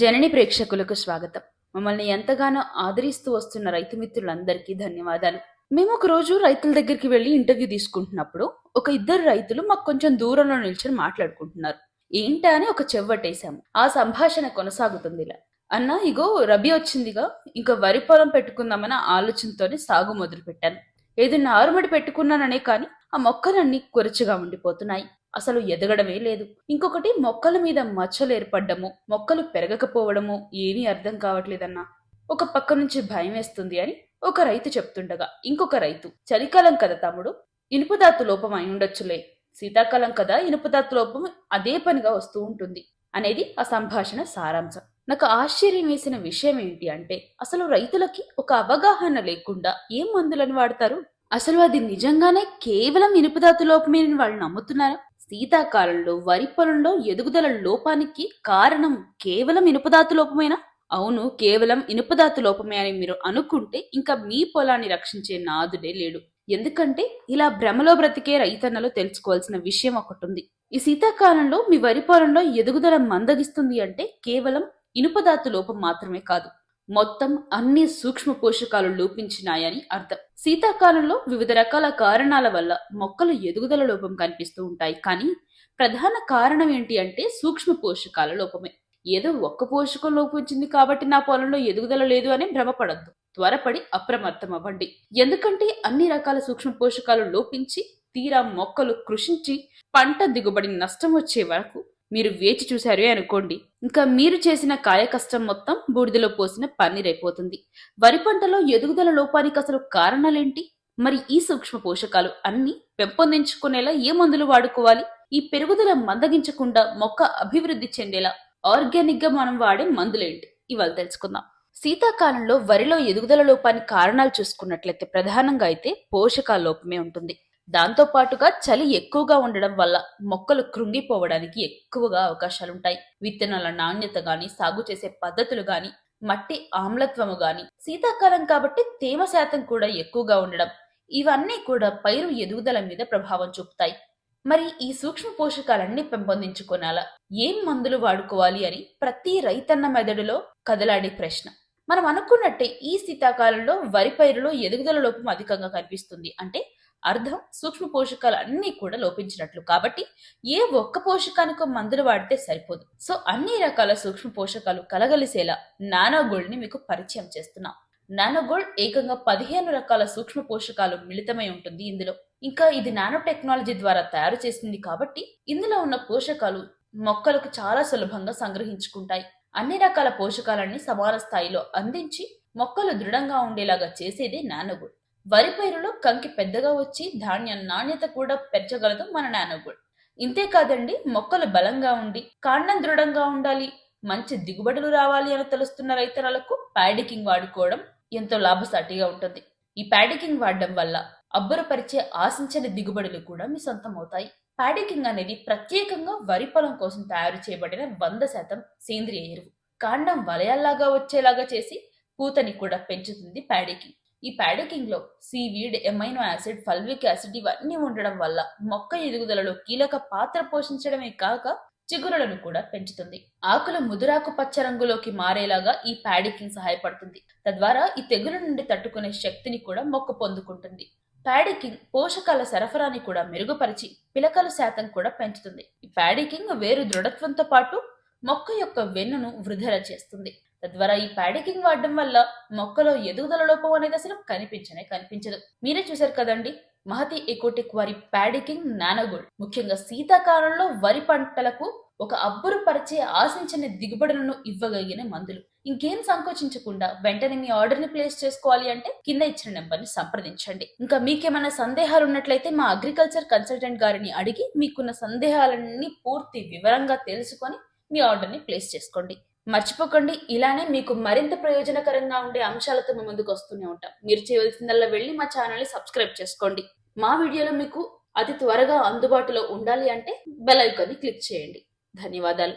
జనని ప్రేక్షకులకు స్వాగతం. మమ్మల్ని ఎంతగానో ఆదరిస్తూ వస్తున్న రైతు మిత్రులందరికీ ధన్యవాదాలు. మేము ఒక రోజు రైతుల దగ్గరికి వెళ్ళి ఇంటర్వ్యూ తీసుకుంటున్నప్పుడు ఒక ఇద్దరు రైతులు మాకు కొంచెం దూరంలో నిల్చొని మాట్లాడుకుంటున్నారు. ఏంటా అని ఒక చెవ్వటేశాము. ఆ సంభాషణ కొనసాగుతుంది ఇలా అన్న ఇగో రబీ వచ్చిందిగా. ఇంకా వరి పొలం పెట్టుకుందామన్న ఆలోచనతోనే సాగు మొదలు పెట్టాను ఏదో నారుమడి పెట్టుకున్నాననే కానీ ఆ మొక్కలన్నీ కొరచుగా ఉండిపోతున్నాయి. అసలు ఎదగడమే లేదు. ఇంకొకటి మొక్కల మీద మచ్చలు ఏర్పడ్డము మొక్కలు పెరగకపోవడము ఏమీ అర్థం కావట్లేదన్నా. ఒక పక్క నుంచి భయం వేస్తుంది అని ఒక రైతు చెప్తుండగా ఇంకొక రైతు చలికాలం కదా తమ్ముడు ఇనుపదాతు లోపం అయి ఉండొచ్చులే. శీతాకాలం కదా ఇనుపదాతు లోపం అదే పనిగా వస్తూ ఉంటుంది అనేది ఆ సంభాషణ సారాంశం. నాకు ఆశ్చర్యం వేసిన విషయం ఏంటి అంటే అసలు రైతులకి ఒక అవగాహన లేకుండా ఏం మందులను వాడతారు? అసలు అది నిజంగానే కేవలం ఇనుపదాతు లోపమే అని వాళ్ళు నమ్ముతున్నారా? శీతాకాలంలో వరి పొలంలో ఎదుగుదల లోపానికి కారణం కేవలం ఇనుపదాతు లోపమేనా? అవును కేవలం ఇనుపదాతు లోపమే అని మీరు అనుకుంటే ఇంకా మీ పొలాన్ని రక్షించే నాదుడే లేడు. ఎందుకంటే ఇలా భ్రమలో బ్రతికే రైతన్నలు తెలుసుకోవాల్సిన విషయం ఒకటి ఉంది ఈ శీతాకాలంలో మీ వరి పొలంలో ఎదుగుదల మందగిస్తుంది అంటే కేవలం ఇనుపదాతు లోపం మాత్రమే కాదు. మొత్తం అన్ని సూక్ష్మ పోషకాలు లోపించినాయని అర్థం. శీతాకాలంలో వివిధ రకాల కారణాల వల్ల మొక్కలు ఎదుగుదల లోపం కనిపిస్తూ ఉంటాయి. కానీ ప్రధాన కారణం ఏంటి అంటే సూక్ష్మ పోషకాల లోపమే. ఏదో ఒక్క పోషకం లోపించింది కాబట్టి నా పొలంలో ఎదుగుదల లేదు అని భ్రమపడద్దు. త్వరపడి అప్రమత్తం అవ్వండి. ఎందుకంటే అన్ని రకాల సూక్ష్మ పోషకాలు లోపించి తీరా మొక్కలు కృషించి పంట దిగుబడి నష్టం వచ్చే వరకు మీరు వేచి చూశారే అనుకోండి. ఇంకా మీరు చేసిన కాయ కష్టం మొత్తం బూడిదలో పోసిన పన్నీరైపోతుంది వరి పంటలో ఎదుగుదల లోపానికి అసలు కారణాలేంటి? మరి ఈ సూక్ష్మ పోషకాలు అన్ని పెంపొందించుకునేలా ఏ మందులు వాడుకోవాలి? ఈ పెరుగుదల మందగించకుండా మొక్క అభివృద్ధి చెందేలా ఆర్గానిక్గా మనం వాడే మందులేంటి? ఇవాళ తెలుసుకుందాం. శీతాకాలంలో వరిలో ఎదుగుదల లోపానికి కారణాలు చూసుకున్నట్లయితే ప్రధానంగా అయితే పోషకాల లోపమే ఉంటుంది. దాంతో పాటుగా చలి ఎక్కువగా ఉండడం వల్ల మొక్కలు కృంగిపోవడానికి ఎక్కువగా అవకాశాలుంటాయి. విత్తనాల నాణ్యత గాని సాగు చేసే పద్ధతులు గాని మట్టి ఆమ్లత్వము గాని శీతాకాలం కాబట్టి తేమ శాతం కూడా ఎక్కువగా ఉండడం ఇవన్నీ కూడా పైరు ఎదుగుదల మీద ప్రభావం చూపుతాయి. మరి ఈ సూక్ష్మ పోషకాలన్నీ పెంపొందించుకోనాలా ఏం మందులు వాడుకోవాలి అని ప్రతి రైతన్న మెదడులో కదలాడే ప్రశ్న. మనం అనుకున్నట్టే ఈ శీతాకాలంలో వరి పైరులో ఎదుగుదల లోపం అధికంగా కనిపిస్తుంది. అంటే అర్థం సూక్ష్మ పోషకాలు అన్నీ కూడా లోపించినట్లు. కాబట్టి ఏ ఒక్క పోషకానికో మందులు వాడితే సరిపోదు. సో అన్ని రకాల సూక్ష్మ పోషకాలు కలగలిసేలా నానోగోల్డ్ని మీకు పరిచయం చేస్తున్నాం. నానోగోల్డ్ ఏకంగా పదిహేను రకాల సూక్ష్మ పోషకాలు మిళితమై ఉంటుంది ఇందులో. ఇంకా ఇది నానో టెక్నాలజీ ద్వారా తయారు చేసింది కాబట్టి ఇందులో ఉన్న పోషకాలు మొక్కలకు చాలా సులభంగా సంగ్రహించుకుంటాయి. అన్ని రకాల పోషకాలన్నీ సమాన స్థాయిలో అందించి మొక్కలు దృఢంగా ఉండేలాగా చేసేదే నానోగోల్డ్. వరి పైరులో కంకి పెద్దగా వచ్చి ధాన్యం నాణ్యత కూడా పెంచగలదు మన నానోగోల్డ్ ఇంతేకాదండి మొక్కలు బలంగా ఉండి కాండం దృఢంగా ఉండాలి మంచి దిగుబడులు రావాలి అని తెలుస్తున్న రైతన్నలకు ప్యాడికింగ్ వాడుకోవడం ఎంతో లాభసాటిగా ఉంటుంది. ఈ ప్యాడికింగ్ వాడడం వల్ల అబ్బురపరిచే ఆశించని దిగుబడులు కూడా మీ సొంతం అవుతాయి ప్యాడికింగ్ అనేది ప్రత్యేకంగా వరి పొలం కోసం తయారు చేయబడిన వంద శాతం సేంద్రియ ఎరువు. కాండం వలయాల్లాగా వచ్చేలాగా చేసి పూతని కూడా పెంచుతుంది ప్యాడికింగ్. ఈ ప్యాడకింగ్లో seaweed amino acid fulvic acid ఇవన్నీ ఉండడం వల్ల మొక్క ఎదుగుదలలో కీలక పాత్ర పోషించడమే కాక చిగురులను కూడా పెంచుతుంది. ఆకులు ముదురాకు పచ్చ రంగులోకి మారేలాగా ఈ ప్యాడికింగ్ సహాయపడుతుంది. తద్వారా ఈ తెగుల నుండి తట్టుకునే శక్తిని కూడా మొక్క పొందుకుంటుంది. ప్యాడికింగ్ పోషకాల సరఫరాని కూడా మెరుగుపరిచి పిలకల శాతం కూడా పెంచుతుంది. ఈ ప్యాడికింగ్ వేరు దృఢత్వంతో పాటు మొక్క యొక్క వెన్నును వృధర చేస్తుంది. తద్వారా ఈ ప్యాడికింగ్ వాడడం వల్ల మొక్కలో ఎదుగుదల లోపం అనేది అసలు కనిపించనే కనిపించదు. మీరే చూశారు కదండి? మహతి ఎకోటిక్ వరి ప్యాడికింగ్ నానగోల్డ్ ముఖ్యంగా శీతాకాలంలో వరి పంటలకు ఒక అబ్బురు పరిచే ఆశించని దిగుబడులను ఇవ్వగలిగిన మందులు. ఇంకేం సంకోచించకుండా వెంటనే మీ ఆర్డర్ని ప్లేస్ చేసుకోవాలి అంటే కింద ఇచ్చిన నెంబర్ని సంప్రదించండి. ఇంకా మీకేమైనా సందేహాలు ఉన్నట్లయితే మా అగ్రికల్చర్ కన్సల్టెంట్ గారిని అడిగి మీకున్న సందేహాలన్నీ పూర్తి వివరంగా తెలుసుకొని మీ ఆర్డర్ని ప్లేస్ చేసుకోండి. మర్చిపోకండి. ఇలానే మీకు మరింత ప్రయోజనకరంగా ఉండే అంశాలతో మేము ముందుకు వస్తూనే ఉంటాం. మీరు చేయవలసిందల్లా వెళ్ళి మా ఛానల్ని సబ్స్క్రైబ్ చేసుకోండి. మా వీడియోలో మీకు అతి త్వరగా అందుబాటులో ఉండాలి అంటే బెల్ ఐకాన్ని క్లిక్ చేయండి. ధన్యవాదాలు.